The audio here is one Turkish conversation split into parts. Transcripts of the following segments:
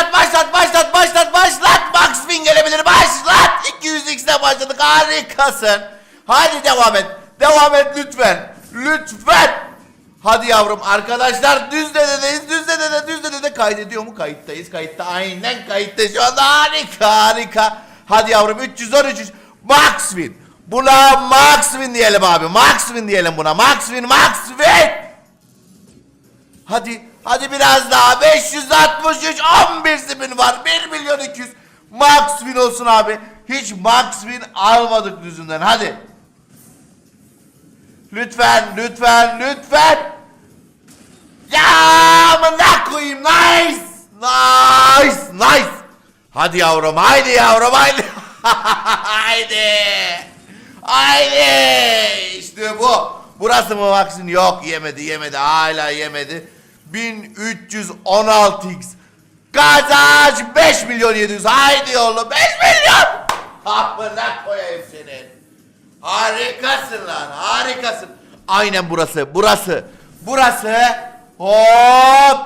Başlat başlat başlat başlat başlat. Max Win gelebilir başlat. 200x'e başladık harikasın. Hadi devam et. Devam et lütfen. Lütfen. Hadi yavrum arkadaşlar düz dededeyiz düz dedede düz dedede kaydediyor mu kayıttayız kayıtta aynen kayıtta şu anda harika harika hadi yavrum 310 300 Max Win buna Max Win diyelim abi Max Win diyelim buna Max Win Max Win Hadi hadi biraz daha 563 11 spin var 1 milyon 200 Max Win olsun abi hiç Max Win almadık yüzünden hadi Lütfen, lütfen, lütfen. Ya amına koyayım. Nice. Nice, nice. Hadi yavrum, haydi yavrum, haydi. haydi. Haydi. İşte bu. Burası mı vaksin? Yok yemedi, yemedi. Hala yemedi. 1316x. Kazanç 5 milyon 700. Haydi oğlum 5 milyon. Amına koyayım senin. Harikasın lan harikasın. Aynen burası burası. Burası hop.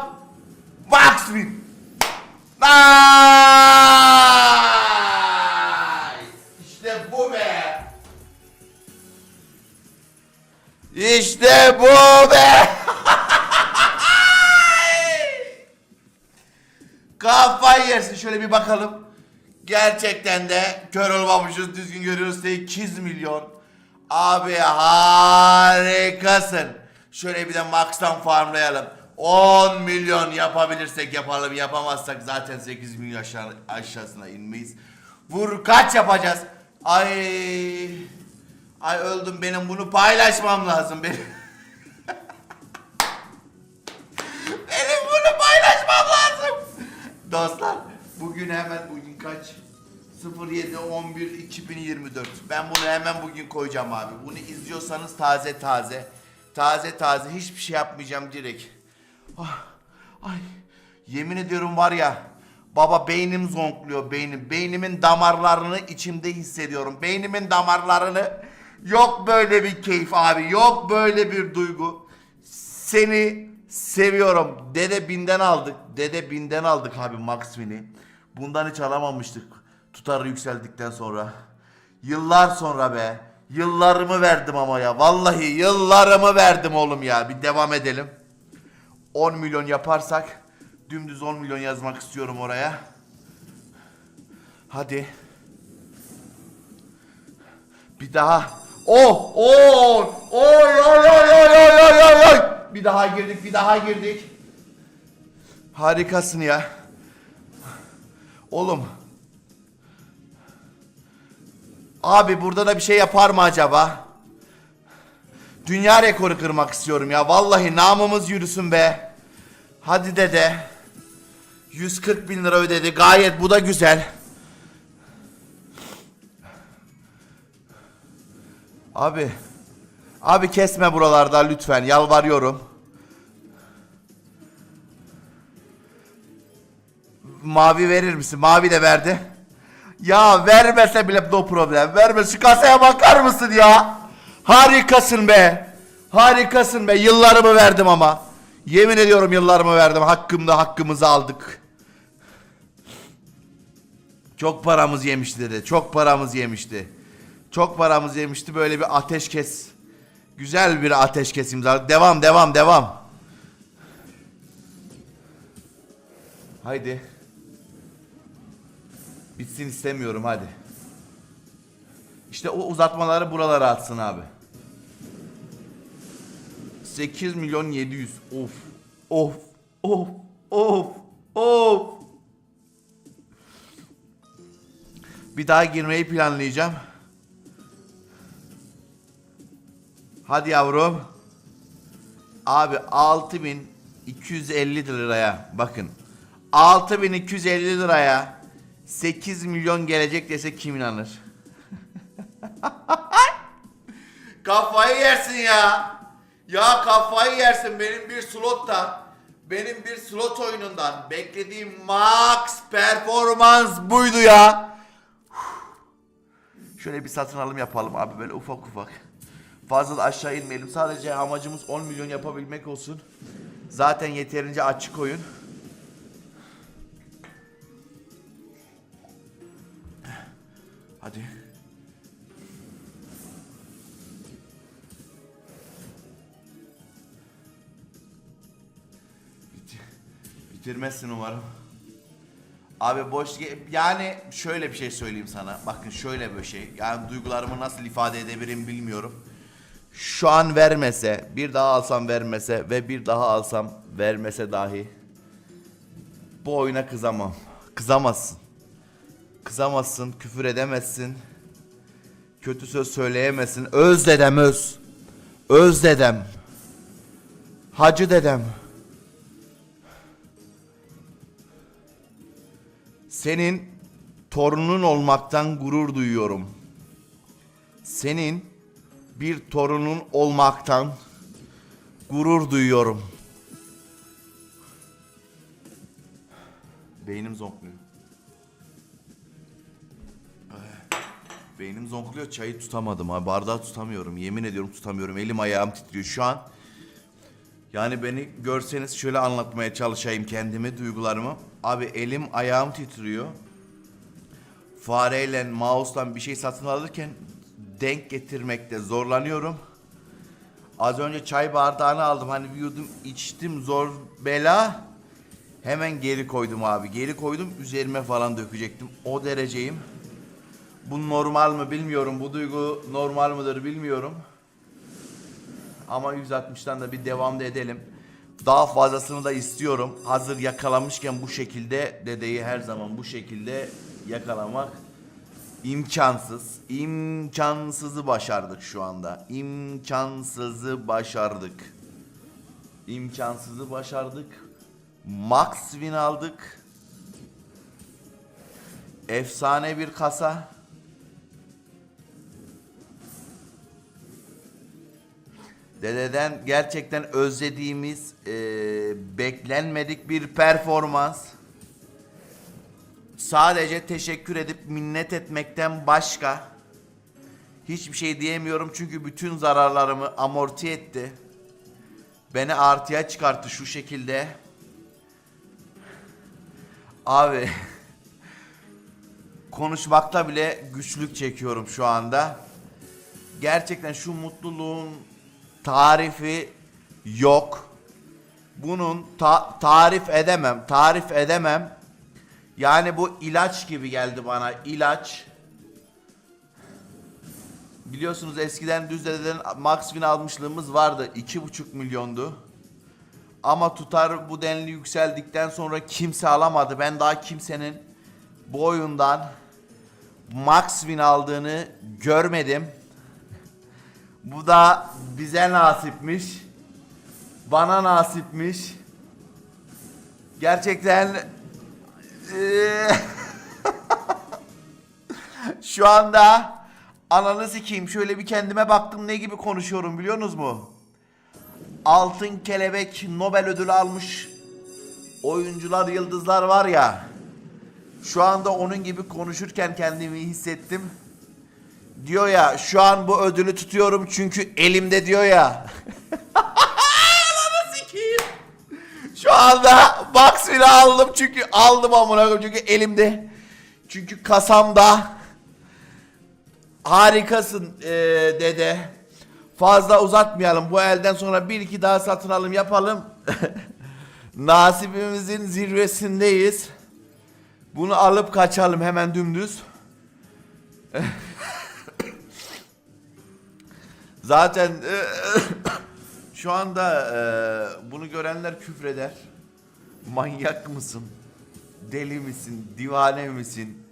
Max Win. Nice. İşte bu be. İşte bu be. Yersin şöyle bir bakalım. Gerçekten de kör olmamışız düzgün görüyoruz 8 milyon. Abi harikasın. Şöyle bir de Max'tan farmlayalım. 10 milyon yapabilirsek yapalım yapamazsak zaten 8 milyon aşağı, aşağısına inmeyiz. Vur kaç yapacağız? Ay Ay öldüm benim bunu paylaşmam lazım. Benim 07 11 2024. Ben bunu hemen bugün koyacağım abi. Bunu izliyorsanız taze taze. Taze taze hiçbir şey yapmayacağım direkt. Ah, ay yemin ediyorum var ya baba beynim zonkluyor beynim. Beynimin damarlarını içimde hissediyorum. Beynimin damarlarını yok böyle bir keyif abi. Yok böyle bir duygu. Seni seviyorum. Dede binden aldık. Dede binden aldık abi Max Win'i. Bundan hiç alamamıştık. Tutarı yükseldikten sonra. Yıllar sonra be. Yıllarımı verdim ama ya. Vallahi yıllarımı verdim oğlum ya. Bir devam edelim. 10 milyon yaparsak dümdüz 10 milyon yazmak istiyorum oraya. Hadi. Bir daha. Oh! Oh! Oy oy oy oy oy oy oy oy! Bir daha girdik, bir daha girdik. Harikasın ya. Oğlum. Abi burada da bir şey yapar mı acaba? Dünya rekoru kırmak istiyorum ya. Vallahi namımız yürüsün be. Hadi dede. 140 bin lira ödedi. Gayet bu da güzel. Abi. Abi kesme buralarda lütfen. Yalvarıyorum. Mavi verir misin? Mavi de verdi. Ya vermese bile no problem. Verme şu kasaya bakar mısın ya? Harikasın be. Harikasın be. Yıllarımı verdim ama. Yemin ediyorum yıllarımı verdim. Hakkımda hakkımızı aldık. Çok paramız yemişti dedi. Çok paramız yemişti. Çok paramız yemişti. Böyle bir ateşkes. Güzel bir ateşkes imzaladık. Devam devam devam. Haydi. Bitsin istemiyorum hadi. İşte o uzatmaları buralara atsın abi. 8 milyon 700. Of. Of. Of. Of. Of. Bir daha girmeyi planlayacağım. Hadi yavrum. Abi 6250 liraya bakın. 6250 liraya 8 milyon gelecek dese kim inanır? kafayı yersin ya. Ya kafayı yersin benim bir slotta. Benim bir slot oyunundan beklediğim max performans buydu ya. Şöyle bir satın alım yapalım abi böyle ufak ufak. Fazla da aşağı inmeyelim. Sadece amacımız 10 milyon yapabilmek olsun. Zaten yeterince açık oyun. Hadi. Bit- Bitirmezsin umarım. Abi boş yani şöyle bir şey söyleyeyim sana. Bakın şöyle bir şey. Yani duygularımı nasıl ifade edebilirim bilmiyorum. Şu an vermese, bir daha alsam vermese ve bir daha alsam vermese dahi bu oyuna kızamam. Kızamazsın. Kızamazsın, küfür edemezsin. Kötü söz söyleyemezsin. Öz dedem öz. Öz dedem. Hacı dedem. Senin torunun olmaktan gurur duyuyorum. Senin bir torunun olmaktan gurur duyuyorum. Beynim zonkluyor. Beynim zonkluyor. Çayı tutamadım abi. Bardağı tutamıyorum. Yemin ediyorum tutamıyorum. Elim ayağım titriyor şu an. Yani beni görseniz şöyle anlatmaya çalışayım kendimi, duygularımı. Abi elim ayağım titriyor. Fareyle, mouse'la bir şey satın alırken denk getirmekte zorlanıyorum. Az önce çay bardağını aldım. Hani bir yudum içtim zor bela. Hemen geri koydum abi. Geri koydum üzerime falan dökecektim. O dereceyim. Bu normal mı bilmiyorum. Bu duygu normal mıdır bilmiyorum. Ama 160'tan da bir devam da edelim. Daha fazlasını da istiyorum. Hazır yakalamışken bu şekilde dedeyi her zaman bu şekilde yakalamak imkansız. İmkansızı başardık şu anda. İmkansızı başardık. İmkansızı başardık. Max win aldık. Efsane bir kasa. Dededen gerçekten özlediğimiz, e, beklenmedik bir performans. Sadece teşekkür edip minnet etmekten başka hiçbir şey diyemiyorum çünkü bütün zararlarımı amorti etti. Beni artıya çıkarttı şu şekilde. Abi konuşmakta bile güçlük çekiyorum şu anda. Gerçekten şu mutluluğun tarifi yok. Bunun ta- tarif edemem, tarif edemem. Yani bu ilaç gibi geldi bana, ilaç. Biliyorsunuz eskiden Düzde'den Max Win almışlığımız vardı. 2,5 milyondu. Ama tutar bu denli yükseldikten sonra kimse alamadı. Ben daha kimsenin bu oyundan Max Win aldığını görmedim. Bu da bize nasipmiş. Bana nasipmiş. Gerçekten eee, şu anda ananı sikeyim şöyle bir kendime baktım ne gibi konuşuyorum biliyorsunuz mu? Altın Kelebek Nobel ödülü almış oyuncular yıldızlar var ya. Şu anda onun gibi konuşurken kendimi hissettim. Diyor ya şu an bu ödülü tutuyorum çünkü elimde diyor ya. Şu anda box bile aldım çünkü aldım amına koyayım çünkü elimde. Çünkü kasamda. Harikasın eee, dede. Fazla uzatmayalım. Bu elden sonra bir iki daha satın alım yapalım. Nasibimizin zirvesindeyiz. Bunu alıp kaçalım hemen dümdüz. Zaten şu anda e, bunu görenler küfreder. Manyak mısın? Deli misin? Divane misin?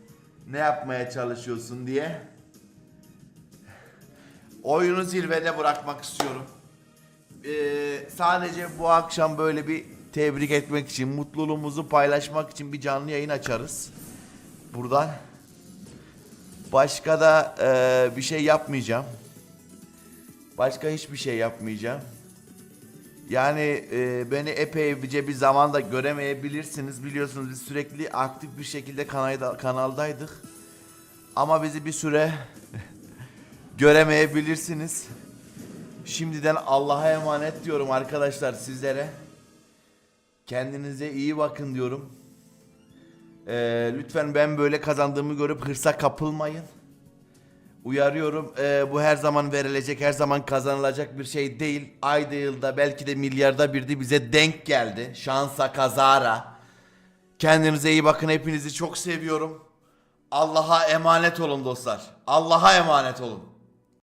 Ne yapmaya çalışıyorsun diye. Oyunu zirvede bırakmak istiyorum. Ee, sadece bu akşam böyle bir tebrik etmek için, mutluluğumuzu paylaşmak için bir canlı yayın açarız. Buradan. Başka da e, bir şey yapmayacağım. Başka hiçbir şey yapmayacağım. Yani e, beni epeyce bir zamanda göremeyebilirsiniz. Biliyorsunuz biz sürekli aktif bir şekilde kanalda, kanaldaydık. Ama bizi bir süre göremeyebilirsiniz. Şimdiden Allah'a emanet diyorum arkadaşlar sizlere. Kendinize iyi bakın diyorum. Ee, lütfen ben böyle kazandığımı görüp hırsa kapılmayın. Uyarıyorum e, bu her zaman verilecek, her zaman kazanılacak bir şey değil. Ayda yılda belki de milyarda birdi bize denk geldi. Şansa kazara. Kendinize iyi bakın hepinizi çok seviyorum. Allah'a emanet olun dostlar. Allah'a emanet olun.